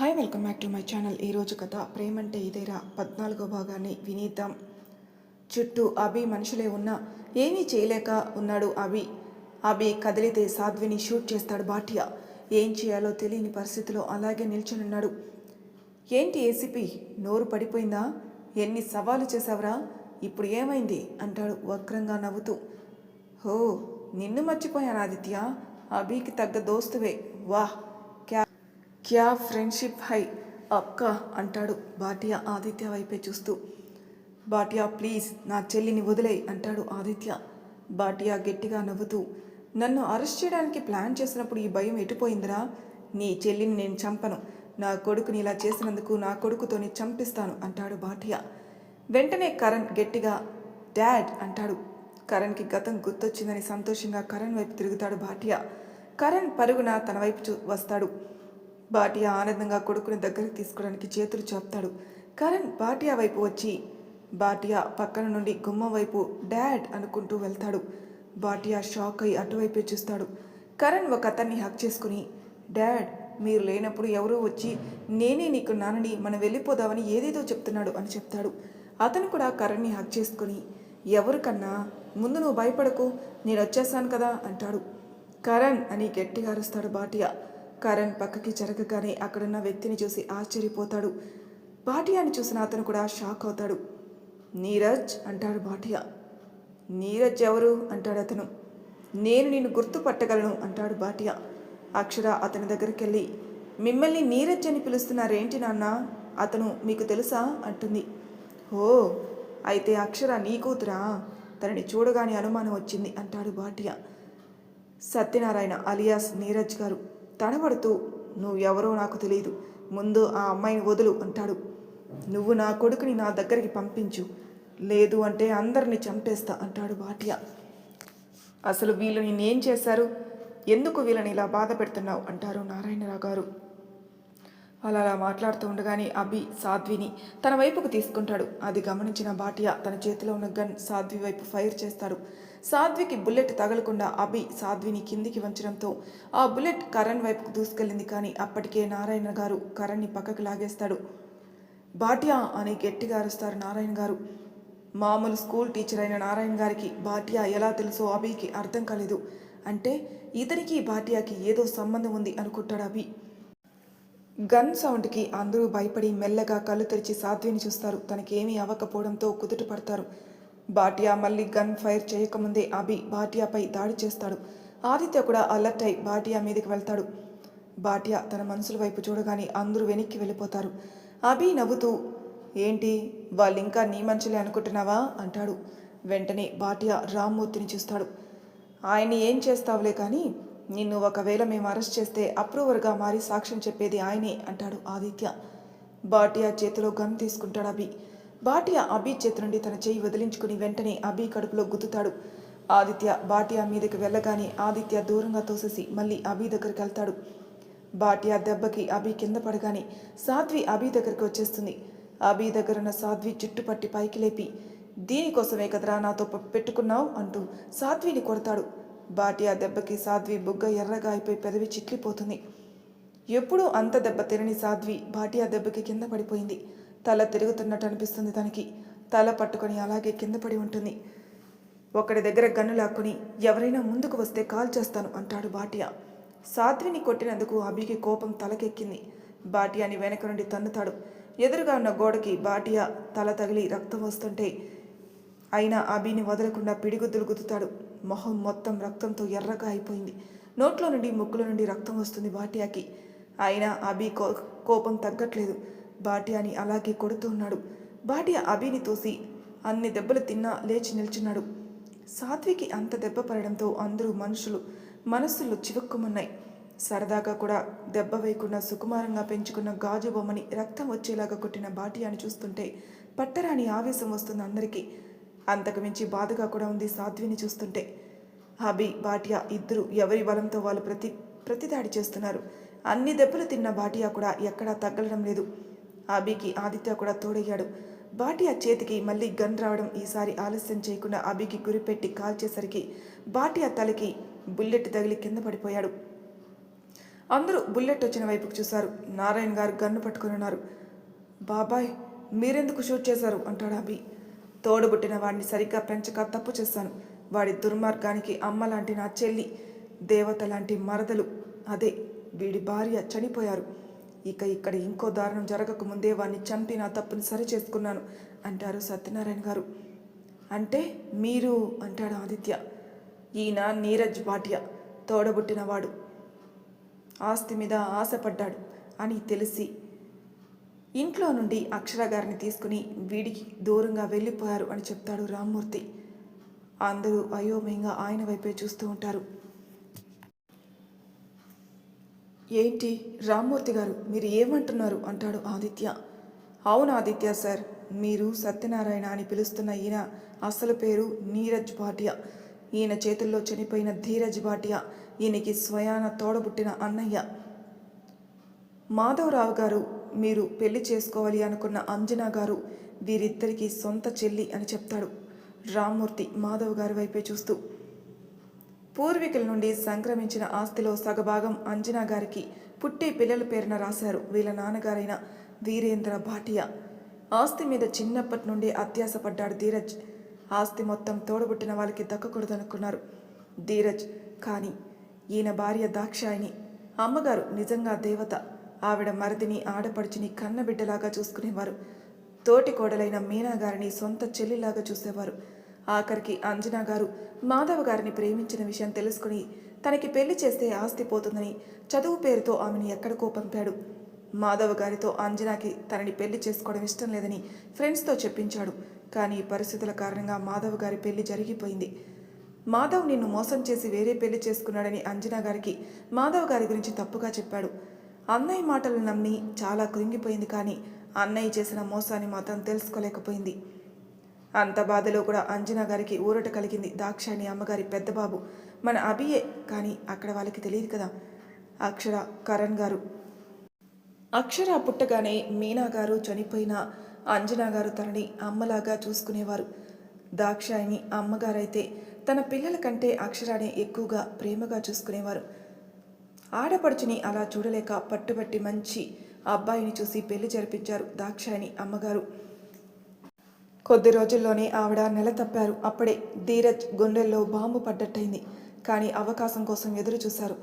Hi welcome back to my channel. ఈరోజు కథ ప్రేమంటే ఇదేరా? పద్నాలుగో భాగాన్ని వినీద్దాం. చుట్టూ అభి మనుషులే ఉన్నా ఏమీ చేయలేక ఉన్నాడు అభి. అభి కదిలితే సాధ్విని షూట్ చేస్తాడు భాటియా. ఏం చేయాలో తెలియని పరిస్థితిలో అలాగే నిల్చునున్నాడు. ఏంటి ఏసీపీ? నోరు పడిపోయిందా? ఎన్ని సవాలు చేశావురా? ఇప్పుడు ఏమైంది? అంటాడు వక్రంగా నవ్వుతూ. హో నిన్ను మర్చిపోయాను ఆదిత్య. అభికి తగ్గ దోస్తువే. వాహ్! క్యా ఫ్రెండ్షిప్ హై అక్కా అంటాడు భాటియా ఆదిత్య వైపే చూస్తూ. భాటియా ప్లీజ్ నా చెల్లిని వదిలేయ్ అంటాడు ఆదిత్య. భాటియా గట్టిగా నవ్వుతూ నన్ను అరెస్ట్ చేయడానికి ప్లాన్ చేసినప్పుడు ఈ భయం ఎటుపోయిందిరా? నీ చెల్లిని నేను చంపను. నా కొడుకుని ఇలా చేసినందుకు నా కొడుకుతోని చంపిస్తాను అంటాడు భాటియా. వెంటనే కరణ్ గట్టిగా డాడ్ అంటాడు. కరణ్కి గతం గుర్తొచ్చిందని సంతోషంగా కరణ్ వైపు తిరుగుతాడు భాటియా. కరణ్ పరుగున తన వైపు చూ వస్తాడు. భాటియా ఆనందంగా కొడుకుని దగ్గరికి తీసుకోవడానికి చేతులు చాపుతాడు. కరణ్ భాటియా వైపు వచ్చి భాటియా పక్కన నుండి గుమ్మం వైపు డాడ్ అనుకుంటూ వెళ్తాడు. భాటియా షాక్ అయి అటువైపే చూస్తాడు. కరణ్ ఒక అతన్ని హక్ చేసుకుని డాడ్ మీరు లేనప్పుడు ఎవరో వచ్చి నేనే నీకు నాన్నని మనం వెళ్ళిపోదామని ఏదేదో చెప్తున్నాడు అని చెప్తాడు. అతను కూడా కరణ్ని హక్ చేసుకుని ఎవరికన్నా ముందు నువ్వు భయపడకు నేను వచ్చేస్తాను కదా అంటాడు. కరణ్ అని గట్టిగా అరుస్తాడు బాటియా. కరణ్ పక్కకి జరగగానే అక్కడున్న వ్యక్తిని చూసి ఆశ్చర్యపోతాడు. భాటియాని చూసిన అతను కూడా షాక్ అవుతాడు. నీరజ్ అంటాడు భాటియా. నీరజ్ ఎవరు? అంటాడు అతను. నేను నిన్ను గుర్తుపట్టగలను అంటాడు భాటియా. అక్షర అతని దగ్గరికి వెళ్ళి మిమ్మల్ని నీరజ్ అని పిలుస్తున్నారేంటి నాన్న? అతను మీకు తెలుసా? అంటుంది. ఓ అయితే అక్షర నీ కూతురా? తనని చూడగానే అనుమానం వచ్చింది అంటాడు భాటియా. సత్యనారాయణ అలియాస్ నీరజ్ గారు. తడబడుతూ నువ్వు ఎవరో నాకు తెలియదు ముందు ఆ అమ్మాయిని వదులు అంటాడు. నువ్వు నా కొడుకుని నా దగ్గరికి పంపించు. లేదు అంటే అందరిని చంపేస్తా అంటాడు భాటియా. అసలు వీళ్ళు నిన్నేం చేశారు? ఎందుకు వీళ్ళని ఇలా బాధ పెడుతున్నావు? అంటారు నారాయణరావు గారు అలా అలా మాట్లాడుతూ ఉండగానే అభి సాధ్విని తన వైపుకు తీసుకుంటాడు. అది గమనించిన భాటియా తన చేతిలో ఉన్న గన్ సాధ్వి వైపు ఫైర్ చేస్తాడు. సాధ్వికి బుల్లెట్ తగలకుండా అభి సాధ్విని కిందికి వంచడంతో ఆ బుల్లెట్ కరణ్ వైపుకు దూసుకెళ్ళింది కానీ అప్పటికే నారాయణ గారు కరణ్ని పక్కకు లాగేస్తాడు. భాటియా అని గట్టిగా అరుస్తారు నారాయణ గారు. మామూలు స్కూల్ టీచర్ అయిన నారాయణ గారికి భాటియా ఎలా తెలుసో అభికి అర్థం కాలేదు. అంటే ఇతనికి భాటియాకి ఏదో సంబంధం ఉంది అనుకుంటాడు అభి. గన్ సౌండ్కి అందరూ భయపడి మెల్లగా కళ్ళు తెరిచి సాధ్విని చూస్తారు. తనకేమీ అవ్వకపోవడంతో కుదుట పడతారు. భాటియా మళ్ళీ గన్ ఫైర్ చేయకముందే అభి భాటియాపై దాడి చేస్తాడు. ఆదిత్య కూడా అలర్ట్ అయి భాటియా మీదకి వెళ్తాడు. భాటియా తన మనసుల వైపు చూడగానే అందరూ వెనక్కి వెళ్ళిపోతారు. అభి నవ్వుతూ ఏంటి వాళ్ళు ఇంకా నీ మనుషులే అనుకుంటున్నావా? అంటాడు. వెంటనే భాటియా రామ్మూర్తిని చూస్తాడు. ఆయన్ని ఏం చేస్తావులే కానీ నిన్ను ఒకవేళ మేము అరెస్ట్ చేస్తే అప్రూవర్గా మారి సాక్ష్యం చెప్పేది ఆయనే అంటాడు ఆదిత్య. భాటియా చేతిలో గన్ తీసుకుంటాడు అభి. బాటియా అభి చేతి నుండి తన చేయి వదిలించుకుని వెంటనే అభి కడుపులో గుద్దుతాడు. ఆదిత్య బాటియా మీదకి వెళ్ళగానే ఆదిత్య దూరంగా తోసేసి మళ్ళీ అభి దగ్గరికి వెళ్తాడు. బాటియా దెబ్బకి అభి కింద పడగానే సాధ్వి అభి దగ్గరికి వచ్చేస్తుంది. అభి దగ్గరున్న సాధ్వి చుట్టుపట్టి పైకి లేపి దీనికోసమే కదరా నాతో పెట్టుకున్నావు? అంటూ సాధ్విని కొడతాడు. బాటియా దెబ్బకి సాధ్వి బుగ్గ ఎర్రగా అయిపోయి పెదవి చిట్లిపోతుంది. ఎప్పుడూ అంత దెబ్బ తినని సాధ్వి భాటియా దెబ్బకి కింద పడిపోయింది. తల తిరుగుతున్నట్టు అనిపిస్తుంది తనకి. తల పట్టుకొని అలాగే కింద పడి ఉంటుంది. ఒకడి దగ్గర గన్ను లాక్కుని ఎవరైనా ముందుకు వస్తే కాల్ చేస్తాను అంటాడు బాటియా. సాధ్విని కొట్టినందుకు అభికి కోపం తలకెక్కింది. బాటియాని వెనక నుండి తన్నుతాడు. ఎదురుగా ఉన్న గోడకి బాటియా తల తగిలి రక్తం వస్తుంటే అయినా అభిని వదలకుండా పిడిగుద్దులు గుద్దుతాడు. మొహం మొత్తం రక్తంతో ఎర్రగా అయిపోయింది. నోట్లో నుండి ముక్కుల నుండి రక్తం వస్తుంది బాటియాకి. అయినా అభి కో కోపం తగ్గట్లేదు. బాటియాని అలాగే కొడుతూ ఉన్నాడు. బాటియా అభిని తోసి అన్ని దెబ్బలు తిన్నా లేచి నిల్చున్నాడు. సాత్వికి అంత దెబ్బ పడడంతో అందరూ మనుషులు మనస్సులు చివక్కుమన్నాయి. సరదాగా కూడా దెబ్బ వేయకుండా సుకుమారంగా పెంచుకున్న గాజు బొమ్మని రక్తం వచ్చేలాగా కొట్టిన బాటియాని చూస్తుంటే పట్టరాని ఆవేశం వస్తుంది అందరికీ. అంతకు మించి బాధగా కూడా ఉంది సాధ్విని చూస్తుంటే. అభి బాటియా ఇద్దరు ఎవరి బలంతో వాళ్ళు ప్రతి ప్రతిదాడి చేస్తున్నారు. అన్ని దెబ్బలు తిన్న బాటియా కూడా ఎక్కడా తగ్గలడం లేదు. అభికి ఆదిత్య కూడా తోడయ్యాడు. బాటియా చేతికి మళ్ళీ గన్ రావడం ఈసారి ఆలస్యం చేయకుండా అభికి గురిపెట్టి కాల్చేసరికి బాటియా తలకి బుల్లెట్ తగిలి కింద పడిపోయాడు. అందరూ బుల్లెట్ వచ్చిన వైపుకు చూశారు. నారాయణ గారు గన్ను పట్టుకుని ఉన్నారు. బాబాయ్ మీరెందుకు షూట్ చేశారు? అంటాడు అభి. తోడుబుట్టిన వాడిని సరిగ్గా పెంచక తప్పు చేశాను. వాడి దుర్మార్గానికి అమ్మ లాంటి నా చెల్లి దేవత లాంటి మరదలు. అదే వీడి భార్య చనిపోయారు. ఇక ఇక్కడ ఇంకో దారుణం జరగక ముందే వాడిని చంపి నా తప్పుని సరి చేసుకున్నాను అంటారు సత్యనారాయణ గారు. అంటే మీరు అంటాడు ఆదిత్య ఈయన నీరజ్ భాటియా తోడబుట్టినవాడు. ఆస్తి మీద ఆశపడ్డాడు అని తెలిసి ఇంట్లో నుండి అక్షర గారిని తీసుకుని వీడికి దూరంగా వెళ్ళిపోయారు అని చెప్తాడు రామ్మూర్తి. అందరూ అయోమయంగా ఆయన వైపే చూస్తూ ఉంటారు. ఏంటి? రామ్మూర్తి గారు మీరు ఏమంటున్నారు? అంటాడు ఆదిత్య. అవును ఆదిత్య సార్ మీరు సత్యనారాయణ అని పిలుస్తున్న ఈయన అసలు పేరు నీరజ్ భాటియా. ఈయన చేతుల్లో చనిపోయిన ధీరజ్ భాటియా ఈయనకి స్వయాన తోడబుట్టిన అన్నయ్య. మాధవరావు గారు మీరు పెళ్ళి చేసుకోవాలి అనుకున్న అంజనా గారు వీరిద్దరికీ సొంత చెల్లి అని చెప్తాడు రామ్మూర్తి మాధవ్ గారి వైపే చూస్తూ. పూర్వీకుల నుండి సంక్రమించిన ఆస్తిలో సగభాగం అంజనా గారికి పుట్టి పిల్లల పేరున రాశారు వీళ్ళ నాన్నగారైన వీరేంద్ర భాటియా. ఆస్తి మీద చిన్నప్పటి నుండి అత్యాసపడ్డాడు ధీరజ్. ఆస్తి మొత్తం తోడబుట్టిన వాళ్ళకి దక్కకూడదనుకున్నారు ధీరజ్. కానీ ఈయన భార్య దాక్షాయిని అమ్మగారు నిజంగా దేవత. ఆవిడ మరిదిని ఆడపడుచుని కన్నబిడ్డలాగా చూసుకునేవారు. తోటి కోడలైన మీనా గారిని సొంత చెల్లిలాగా చూసేవారు. ఆఖరికి అంజనా గారు మాధవ గారిని ప్రేమించిన విషయం తెలుసుకుని తనకి పెళ్ళి చేస్తే ఆస్తి పోతుందని చదువు పేరుతో ఆమెను ఎక్కడికో పంపాడు. మాధవ గారితో అంజనాకి తనని పెళ్ళి చేసుకోవడం ఇష్టం లేదని ఫ్రెండ్స్తో చెప్పించాడు. కానీ పరిస్థితుల కారణంగా మాధవ్ గారి పెళ్ళి జరిగిపోయింది. మాధవ్ నిన్ను మోసం చేసి వేరే పెళ్ళి చేసుకున్నాడని అంజనా గారికి మాధవ్ గారి గురించి తప్పుగా చెప్పాడు. అన్నయ్య మాటలు నమ్మి చాలా కృంగిపోయింది కానీ అన్నయ్య చేసిన మోసాన్ని మాత్రం తెలుసుకోలేకపోయింది. అంత బాధలో కూడా అంజనా గారికి ఊరట కలిగింది దాక్షాయణి అమ్మగారి పెద్దబాబు. మన అభియే కానీ అక్కడ వాళ్ళకి తెలియదు కదా? అక్షర కరణ్ గారు. అక్షర పుట్టగానే మీనా గారు చనిపోయిన అంజనా గారు తనని అమ్మలాగా చూసుకునేవారు. దాక్షాయిని అమ్మగారైతే తన పిల్లల కంటే అక్షరాన్ని ఎక్కువగా ప్రేమగా చూసుకునేవారు. ఆడపడుచుని అలా చూడలేక పట్టుబట్టి మంచి అబ్బాయిని చూసి పెళ్ళి జరిపించారు దాక్షాయిని అమ్మగారు. కొద్ది రోజుల్లోనే ఆవిడ నెల తప్పారు. అప్పుడే ధీరజ్ గుండెల్లో బాంబు పడ్డట్టయింది. కానీ అవకాశం కోసం ఎదురు చూశారు.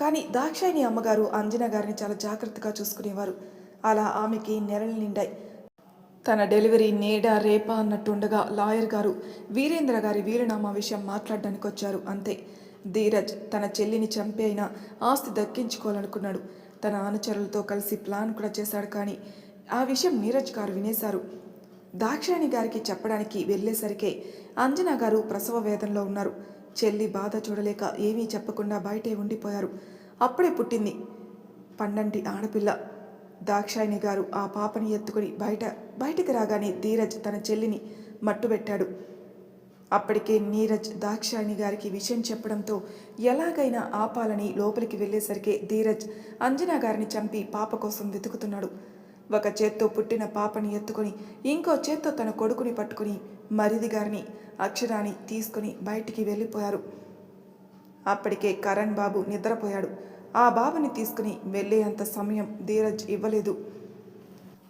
కానీ దాక్షాయిని అమ్మగారు అంజన గారిని చాలా జాగ్రత్తగా చూసుకునేవారు. అలా ఆమెకి నెలలు నిండాయి. తన డెలివరీ నేడ రేపా అన్నట్టుండగా లాయర్ గారు వీరేంద్ర గారి వీరునామా విషయం మాట్లాడడానికి వచ్చారు అంతే. ధీరజ్ తన చెల్లిని చంపి అయినా ఆస్తి దక్కించుకోవాలనుకున్నాడు. తన అనుచరులతో కలిసి ప్లాన్ కూడా చేశాడు కానీ ఆ విషయం నీరజ్ గారు వినేశారు. దాక్షాయణి గారికి చెప్పడానికి వెళ్ళేసరికే అంజనా గారు ప్రసవ వేదనలో ఉన్నారు. చెల్లి బాధ చూడలేక ఏమీ చెప్పకుండా బయటే ఉండిపోయారు. అప్పుడే పుట్టింది పండంటి ఆడపిల్ల. దాక్షాయణి గారు ఆ పాపని ఎత్తుకుని బయట బయటికి రాగానే ధీరజ్ తన చెల్లిని మట్టుబెట్టాడు. అప్పటికే నీరజ్ దాక్షాయణి గారికి విషయం చెప్పడంతో ఎలాగైనా ఆపాలని లోపలికి వెళ్ళేసరికి ధీరజ్ అంజనా గారిని చంపి పాప కోసం వెతుకుతున్నాడు. ఒక చేత్తో పుట్టిన పాపని ఎత్తుకొని ఇంకో చేత్తో తన కొడుకుని పట్టుకుని మరిది గారిని అక్షరాన్ని తీసుకుని బయటికి వెళ్ళిపోయారు. అప్పటికే కరణ్ బాబు నిద్రపోయాడు. ఆ బాబుని తీసుకుని వెళ్ళేంత సమయం ధీరజ్ ఇవ్వలేదు.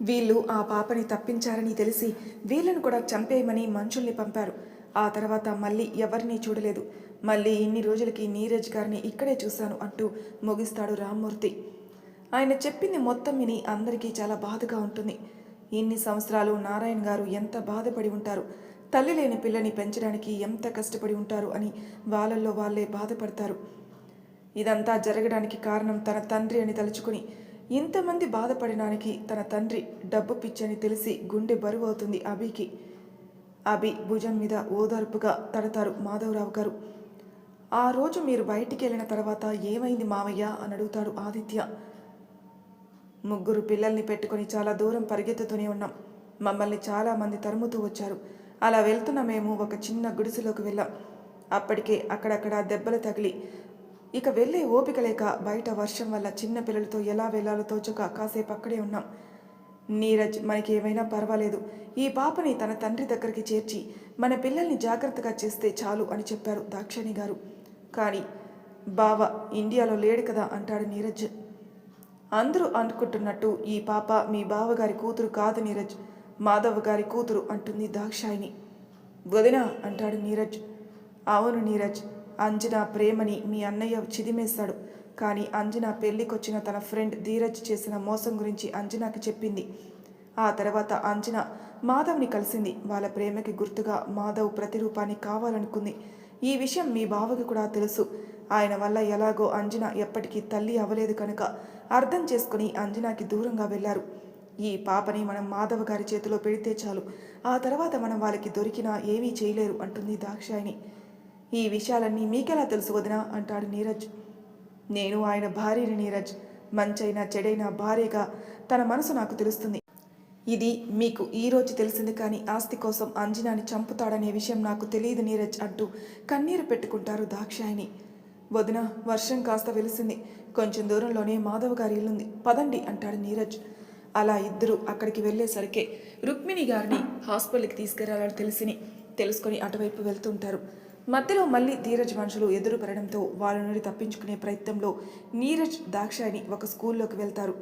వీళ్ళు ఆ పాపని తప్పించారని తెలిసి వీళ్ళను కూడా చంపేయమని మనుషుల్ని పంపారు. ఆ తర్వాత మళ్ళీ ఎవరినీ చూడలేదు. మళ్ళీ ఇన్ని రోజులకి నీరజ్ గారిని ఇక్కడే చూశాను అంటూ ముగిస్తాడు రామ్మూర్తి. ఆయన చెప్పింది మొత్తం విని అందరికీ చాలా బాధగా ఉంటుంది. ఇన్ని సంవత్సరాలు నారాయణ గారు ఎంత బాధపడి ఉంటారు? తల్లి లేని పిల్లని పెంచడానికి ఎంత కష్టపడి ఉంటారు అని వాళ్ళల్లో వాళ్ళే బాధపడతారు. ఇదంతా జరగడానికి కారణం తన తండ్రి అని తలుచుకుని ఇంతమంది బాధపడడానికి తన తండ్రి డబ్బు పిచ్చని తెలిసి గుండె బరువు అవుతుంది అభికి. అభి భుజం మీద ఓదార్పుగా తడతారు మాధవరావు గారు. ఆ రోజు మీరు బయటికి వెళ్ళిన తర్వాత ఏమైంది మావయ్య అని అడుగుతాడు ఆదిత్య. ముగ్గురు పిల్లల్ని పెట్టుకొని చాలా దూరం పరిగెత్తుతూనే ఉన్నాం. మమ్మల్ని చాలామంది తరుముతూ వచ్చారు. అలా వెళ్తున్న మేము ఒక చిన్న గుడిసెలోకి వెళ్ళాం. అప్పటికే అక్కడక్కడ దెబ్బలు తగిలి ఇక వెళ్ళే ఓపిక లేక బయట వర్షం వల్ల చిన్న పిల్లలతో ఎలా వెళ్ళాలో తోచక కాసేపు అక్కడే ఉన్నాం. నీరజ్ మనకి ఏమైనా పర్వాలేదు. ఈ పాపని తన తండ్రి దగ్గరికి చేర్చి మన పిల్లల్ని జాగ్రత్తగా చేస్తే చాలు అని చెప్పారు దాక్షణి గారు. కానీ బావ ఇండియాలో లేడు కదా అంటాడు నీరజ్. అందరూ అనుకుంటున్నట్టు ఈ పాప మీ బావగారి కూతురు కాదు నీరజ్. మాధవ్ గారి కూతురు అంటుంది దాక్షాయిని వదిన అంటాడు నీరజ్. అవును నీరజ్ అంజన ప్రేమని మీ అన్నయ్య చిదిమేశాడు. కానీ అంజన పెళ్ళికొచ్చిన తన ఫ్రెండ్ ధీరజ్ చేసిన మోసం గురించి అంజనాకి చెప్పింది. ఆ తర్వాత అంజన మాధవ్ని కలిసింది. వాళ్ళ ప్రేమకి గుర్తుగా మాధవ్ ప్రతిరూపాన్ని కావాలనుకుంది. ఈ విషయం మీ బావకి కూడా తెలుసు. ఆయన వల్ల ఎలాగో అంజన ఎప్పటికీ తల్లి అవ్వలేదు కనుక అర్థం చేసుకుని అంజనాకి దూరంగా వెళ్ళారు. ఈ పాపని మనం మాధవ గారి చేతిలో పెడితే చాలు. ఆ తర్వాత మనం వాళ్ళకి దొరికినా ఏమీ చేయలేరు అంటుంది దాక్షాయిని ఈ విషయాలన్నీ మీకెలా తెలుసు వదినా? అంటాడు నీరజ్. నేను ఆయన భార్యని నీరజ్. మంచైనా చెడైనా భార్యగా తన మనసు నాకు తెలుస్తుంది. ఇది మీకు ఈ రోజు తెలిసింది కానీ ఆస్తి కోసం అంజనాని చంపుతాడనే విషయం నాకు తెలియదు నీరజ్ అంటూ కన్నీరు పెట్టుకుంటారు దాక్షాయిని వదిన వర్షం కాస్త వెలిసింది. కొంచెం దూరంలోనే మాధవ్ గారి ఇల్లుంది. పదండి అంటాడు నీరజ్. అలా ఇద్దరు అక్కడికి వెళ్ళేసరికే రుక్మిణి గారిని హాస్పిటల్కి తీసుకెళ్ళాలని తెలిసిని తెలుసుకొని అటువైపు వెళ్తుంటారు. మధ్యలో మళ్ళీ ధీరజ్ మనుషులు ఎదురు పడడంతో వాళ్ళ నుండి తప్పించుకునే ప్రయత్నంలో నీరజ్ దాక్షాయిని ఒక స్కూల్లోకి వెళ్తారు.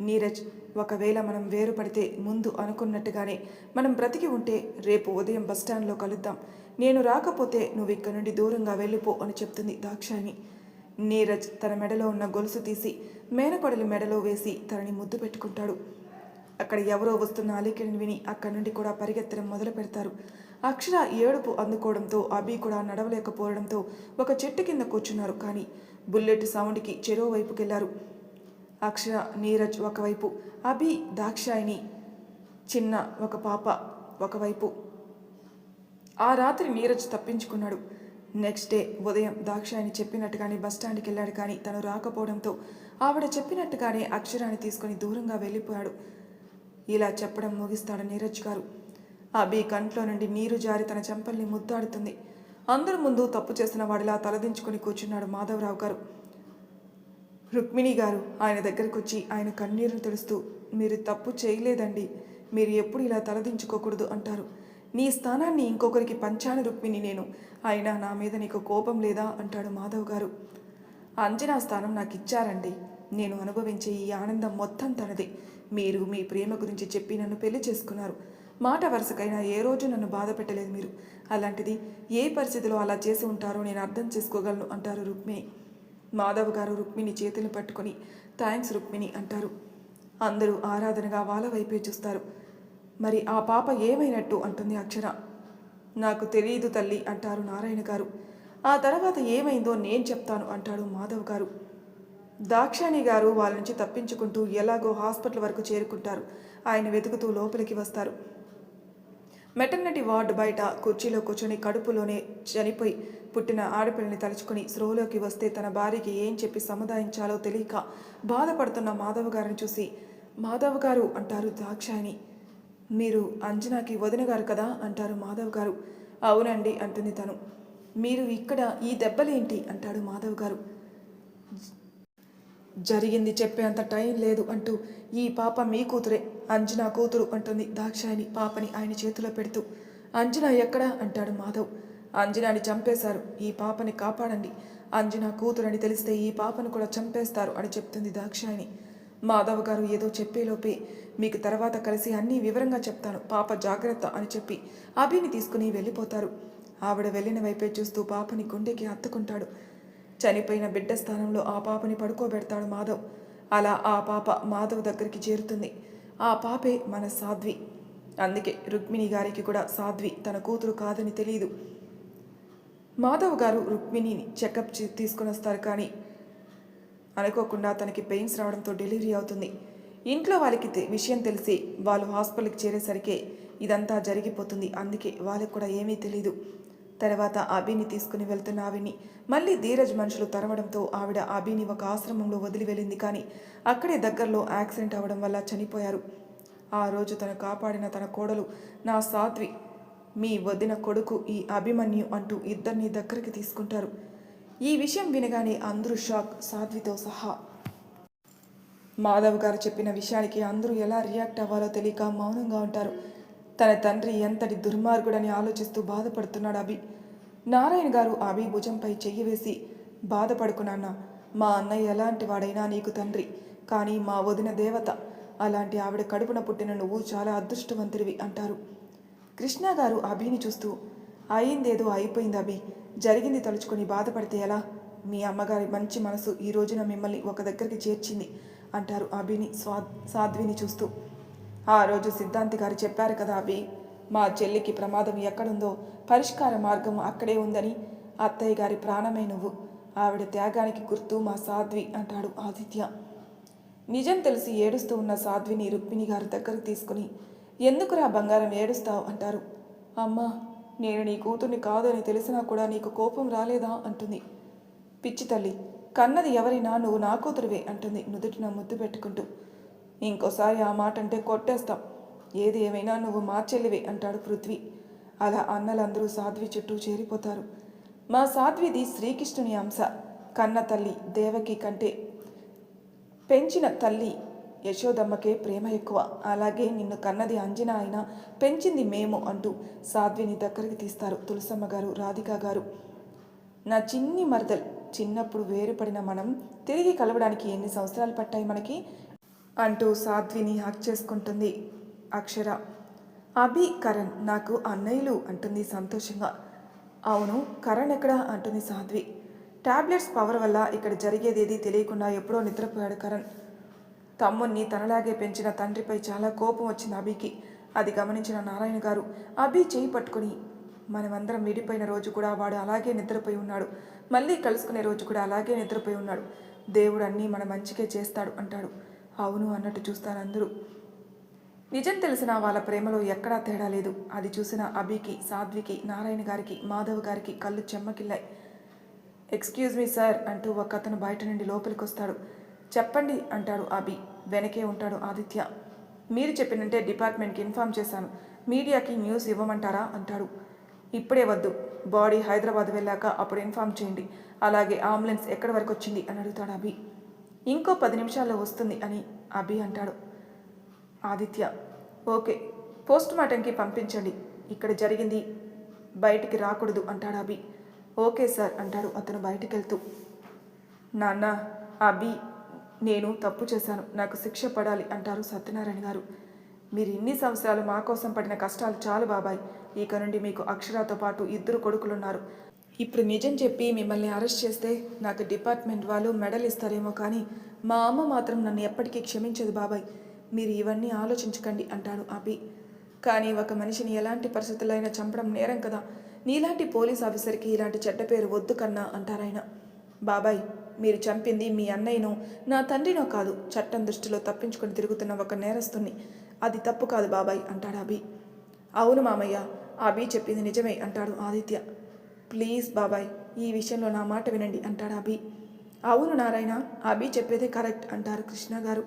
నీరజ్ ఒకవేళ మనం వేరుపడితే ముందు అనుకున్నట్టుగానే మనం బ్రతికి ఉంటే రేపు ఉదయం బస్టాండ్లో కలుద్దాం. నేను రాకపోతే నువ్వు ఇక్కడి నుండి దూరంగా వెళ్ళిపో అని చెప్తుంది దాక్షాయిని నీరజ్ తన మెడలో ఉన్న గొలుసు తీసి మేనకొడలి మెడలో వేసి తనని ముద్దు పెట్టుకుంటాడు. అక్కడ ఎవరో వస్తున్న అలికిడిని విని అక్కడి నుండి కూడా పరిగెత్తడం మొదలు పెడతారు. అక్షర ఏడుపు అందుకోవడంతో అభి కూడా నడవలేకపోవడంతో ఒక చెట్టు కింద కూర్చున్నారు. కానీ బుల్లెట్ సౌండ్కి చెరువు వైపుకి వెళ్ళారు అక్షర నీరజ్ ఒకవైపు అభి దాక్షాయిని చిన్న ఒక పాప ఒకవైపు. ఆ రాత్రి నీరజ్ తప్పించుకున్నాడు. నెక్స్ట్ డే ఉదయం దాక్షాయిని చెప్పినట్టుగానే బస్టాండ్కి వెళ్ళాడు కానీ తను రాకపోవడంతో ఆవిడ చెప్పినట్టుగానే అక్షరాన్ని తీసుకొని దూరంగా వెళ్ళిపోయాడు. ఇలా చెప్పడం ముగిస్తాడు నీరజ్ గారు. అభి కంట్లో నుండి నీరు జారి తన చెంపల్ని ముద్దాడుతుంది. అందరి ముందు తప్పు చేసిన వాడిలా తలదించుకొని కూర్చున్నాడు మాధవరావు గారు. రుక్మిణి గారు ఆయన దగ్గరికి వచ్చి ఆయన కన్నీరును తెలుస్తూ మీరు తప్పు చేయలేదండి. మీరు ఎప్పుడు ఇలా తలదించుకోకూడదు అంటారు. నీ స్థానాన్ని ఇంకొకరికి పంచాను రుక్మిణి నేను. అయినా నా మీద నీకు కోపం లేదా? అంటాడు మాధవ్ గారు. అంజనా స్థానం నాకు ఇచ్చారండి నేను అనుభవించే ఈ ఆనందం మొత్తం తనదే. మీరు మీ ప్రేమ గురించి చెప్పి నన్ను పెళ్ళి చేసుకున్నారు. మాట వరుసకైనా ఏ రోజు నన్ను బాధ పెట్టలేదు మీరు. అలాంటిది ఏ పరిస్థితిలో అలా చేసి ఉంటారో నేను అర్థం చేసుకోగలను అంటారు రుక్మిణి. మాధవ్ గారు రుక్మిణి చేతులు పట్టుకొని థ్యాంక్స్ రుక్మిణి అంటారు. అందరూ ఆరాధనగా వాళ్ళ వైపే చూస్తారు. మరి ఆ పాప ఏమైనట్టు అంటుంది అక్షర. నాకు తెలియదు తల్లి అంటారు నారాయణ గారు. ఆ తర్వాత ఏమైందో నేను చెప్తాను అంటాడు మాధవ్ గారు. దాక్షాణి గారు వాళ్ళ నుంచి తప్పించుకుంటూ ఎలాగో హాస్పిటల్ వరకు చేరుకుంటారు. ఆయన వెతుకుతూ లోపలికి వస్తారు. మెటర్నిటీ వార్డు బయట కుర్చీలో కూర్చొని కడుపులోనే చనిపోయి పుట్టిన ఆడపిల్లని తలుచుకుని స్రోలోకి వస్తే తన భార్యకి ఏం చెప్పి సముదాయించాలో తెలియక బాధపడుతున్న మాధవ్ గారిని చూసి మాధవ్ గారు అంటారు దాక్షాయిని మీరు అంజనాకి వదిన గారు కదా అంటారు మాధవ్ గారు. అవునండి అంటుంది తను. మీరు ఇక్కడ ఈ దెబ్బలేంటి? అంటాడు మాధవ్ గారు. జరిగింది చెప్పేంత టైం లేదు అంటూ ఈ పాప మీ కూతురే అంజనా కూతురు అంటుంది దాక్షాయిని పాపని ఆయన చేతిలో పెడుతూ. అంజనా ఎక్కడా? అంటాడు మాధవ్. అంజనాని చంపేశారు. ఈ పాపని కాపాడండి. అంజనా కూతురని తెలిస్తే ఈ పాపను కూడా చంపేస్తారు అని చెప్తుంది దాక్షాయిని మాధవ్ గారు ఏదో చెప్పేలోపే మీకు తర్వాత కలిసి అన్నీ వివరంగా చెప్తాను. పాప జాగ్రత్త అని చెప్పి అభిని తీసుకుని వెళ్ళిపోతారు. ఆవిడ వెళ్ళిన వైపే చూస్తూ పాపని గుండెకి హత్తుకుంటాడు చనిపోయిన బిడ్డ స్థానంలో ఆ పాపని పడుకోబెడతాడు మాధవ్. అలా ఆ పాప మాధవ్ దగ్గరికి చేరుతుంది. ఆ పాపే మన సాధ్వి. అందుకే రుక్మిణి గారికి కూడా సాధ్వి తన కూతురు కాదని తెలియదు మాధవ్ గారు రుక్మిణిని చెకప్ తీసుకుని వస్తారు కానీ అనుకోకుండా తనకి పెయిన్స్ రావడంతో డెలివరీ అవుతుంది. ఇంట్లో వాళ్ళకి విషయం తెలిసి వాళ్ళు హాస్పిటల్కి చేరేసరికి ఇదంతా జరిగిపోతుంది. అందుకే వాళ్ళకి కూడా ఏమీ తెలియదు తర్వాత అభిని తీసుకుని వెళ్తున్న ఆవిని మళ్ళీ ధీరజ్ మనుషులు తరవడంతో ఆవిడ అభిని ఒక ఆశ్రమంలో వదిలి వెళ్ళింది కానీ అక్కడే దగ్గరలో యాక్సిడెంట్ అవ్వడం వల్ల చనిపోయారు. ఆ రోజు తను కాపాడిన తన కోడలు నా సాత్వి మీ వదిన కొడుకు ఈ అభిమన్యు అంటూ ఇద్దరిని దగ్గరికి తీసుకుంటారు. ఈ విషయం వినగానే అందరూ షాక్ సాధ్వితో సహా. మాధవ్ గారు చెప్పిన విషయానికి అందరూ ఎలా రియాక్ట్ అవ్వాలో తెలియక మౌనంగా ఉంటారు. తన తండ్రి ఎంతటి దుర్మార్గుడని ఆలోచిస్తూ బాధపడుతున్నాడు అభి. నారాయణ గారు అభి భుజంపై చెయ్యి వేసి బాధపడుకున్నాన్న మా అన్నయ్య ఎలాంటి వాడైనా నీకు తండ్రి కానీ మా వదిన దేవత అలాంటి ఆవిడ కడుపున పుట్టిన నువ్వు చాలా అదృష్టవంతుడివి అంటారు. కృష్ణ గారు అభిని చూస్తూ అయిందేదో అయిపోయింది అభి జరిగింది తలుచుకొని బాధపడితే ఎలా? మీ అమ్మగారి మంచి మనసు ఈ రోజున మిమ్మల్ని ఒక దగ్గరికి చేర్చింది అంటారు అభిని స్వా సాధ్విని చూస్తూ. ఆ రోజు సిద్ధాంతి గారు చెప్పారు కదా అభి మా చెల్లికి ప్రమాదం ఎక్కడుందో పరిష్కార మార్గం అక్కడే ఉందని. అత్తయ్య గారి ప్రాణమే నువ్వు ఆవిడ త్యాగానికి గుర్తు మా సాధ్వి అంటాడు ఆదిత్య. నిజం తెలిసి ఏడుస్తూ ఉన్న సాధ్విని రుక్మిణి గారి దగ్గరకు తీసుకుని ఎందుకురా బంగారం ఏడుస్తావు? అంటారు. అమ్మా నేను నీ కూతుర్ని కాదని తెలిసినా కూడా నీకు కోపం రాలేదా? అంటుంది. పిచ్చి తల్లి కన్నది ఎవరైనా నువ్వు నా కూతురువే అంటుంది నుదుటిన ముద్దు పెట్టుకుంటూ. ఇంకోసారి ఆ మాట అంటే కొట్టేస్తాం. ఏది ఏమైనా నువ్వు మా చెల్లివే అంటాడు పృథ్వీ. అలా అన్నలందరూ సాధ్వి చుట్టూ చేరిపోతారు. మా సాధ్విది శ్రీకృష్ణుని అంశ కన్న తల్లి దేవకి కంటే పెంచిన తల్లి యశోదమ్మకే ప్రేమ ఎక్కువ. అలాగే నిన్ను కన్నది అంజన అయినా పెంచింది మేము అంటూ సాధ్విని దగ్గరికి తీస్తారు తులసమ్మ గారు రాధిక గారు. నా చిన్ని మరదల్ చిన్నప్పుడు వేరుపడిన మనం తిరిగి కలవడానికి ఎన్ని సంవత్సరాలు పట్టాయి మనకి? అంటూ సాధ్విని హక్ చేసుకుంటుంది అక్షర. అభి కరణ్ నాకు అన్నయ్యలు అంటుంది సంతోషంగా. అవును కరణ్ ఎక్కడా? అంటుంది సాధ్వి. టాబ్లెట్స్ పవర్ వల్ల ఇక్కడ జరిగేదేది తెలియకుండా ఎప్పుడో నిద్రపోయాడు కరణ్. తమ్ముణ్ణి తనలాగే పెంచిన తండ్రిపై చాలా కోపం వచ్చింది అభికి. అది గమనించిన నారాయణ గారు అభి చేయి పట్టుకుని మనమందరం విడిపోయిన రోజు కూడా వాడు అలాగే నిద్రపోయి ఉన్నాడు. మళ్ళీ కలుసుకునే రోజు కూడా అలాగే నిద్రపోయి ఉన్నాడు. దేవుడు అన్నీ మన మంచికే చేస్తాడు అంటాడు. అవును అన్నట్టు చూస్తారు అందరూ. నిజం తెలిసిన వాళ్ళ ప్రేమలో ఎక్కడా తేడా లేదు. అది చూసిన అభికి సాధ్వికి నారాయణ గారికి మాధవ్ గారికి కళ్ళు చెమ్మకిల్లాయి. ఎక్స్క్యూజ్ మీ సార్ అంటూ ఒక అతను బయట నుండి లోపలికి వస్తాడు చెప్పండి అంటాడు అభి. వెనకే ఉంటాడు ఆదిత్య. మీరు చెప్పినంటే డిపార్ట్మెంట్కి ఇన్ఫామ్ చేశాను. మీడియాకి న్యూస్ ఇవ్వమంటారా అంటాడు. ఇప్పుడే వద్దు. బాడీ హైదరాబాద్ వెళ్ళాక అప్పుడు ఇన్ఫామ్ చేయండి. అలాగే అంబులెన్స్ ఎక్కడి వరకు వచ్చింది అని అడుగుతాడు అభి. ఇంకో పది నిమిషాల్లో వస్తుంది అని అభి అంటాడు. ఆదిత్య ఓకే పోస్ట్ మార్టంకి పంపించండి. ఇక్కడ జరిగింది బయటికి రాకూడదు అంటాడు అభి. ఓకే సార్ అంటాడు అతను బయటికి వెళ్తూ నాన్న అభి నేను తప్పు చేశాను. నాకు శిక్ష పడాలి అంటారు సత్యనారాయణ గారు. మీరు ఇన్ని సంవత్సరాలు మా కోసం పడిన కష్టాలు చాలు బాబాయ్. ఇక నుండి మీకు అక్షరాతో పాటు ఇద్దరు కొడుకులున్నారు. ఇప్పుడు నిజం చెప్పి మిమ్మల్ని అరెస్ట్ చేస్తే నాకు డిపార్ట్మెంట్ వాళ్ళు మెడల్ ఇస్తారేమో కానీ మా అమ్మ మాత్రం నన్ను ఎప్పటికీ క్షమించదు బాబాయ్. మీరు ఇవన్నీ ఆలోచించకండి అంటాడు అభి కానీ ఒక మనిషిని ఎలాంటి పరిస్థితులైనా చంపడం నేరం కదా. నీలాంటి పోలీస్ ఆఫీసర్కి ఇలాంటి చెడ్డ పేరు వద్దు కన్నా అంటారాయన. బాబాయ్ మీరు చంపింది మీ అన్నయ్యను నా తండ్రినో కాదు చట్టం దృష్టిలో తప్పించుకొని తిరుగుతున్న ఒక నేరస్తుని అది తప్పు కాదు బాబాయ్ అంటాడు అభి. అవును మామయ్య అభి చెప్పింది నిజమే అంటాడు ఆదిత్య. ప్లీజ్ బాబాయ్ ఈ విషయంలో నా మాట వినండి అంటాడు అభి. అవును నారాయణ అభి చెప్పేదే కరెక్ట్ అంటారు కృష్ణ గారు.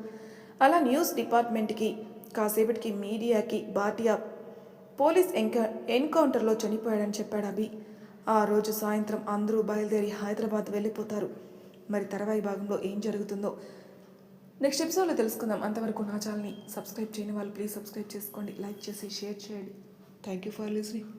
అలా న్యూస్ డిపార్ట్మెంట్కి కాసేపటికి మీడియాకి బాటియా పోలీస్ ఎంక ఎన్కౌంటర్లో చనిపోయాడని చెప్పాడు అభి. ఆ రోజు సాయంత్రం అందరూ బయలుదేరి హైదరాబాద్ వెళ్ళిపోతారు. మరి తర్వాయి భాగంలో ఏం జరుగుతుందో నెక్స్ట్ ఎపిసోడ్లో తెలుసుకుందాం. అంతవరకు నా ఛానల్ని సబ్స్క్రైబ్ చేయని వాళ్ళు ప్లీజ్ సబ్స్క్రైబ్ చేసుకోండి. లైక్ చేసి షేర్ చేయండి. Thank you for listening.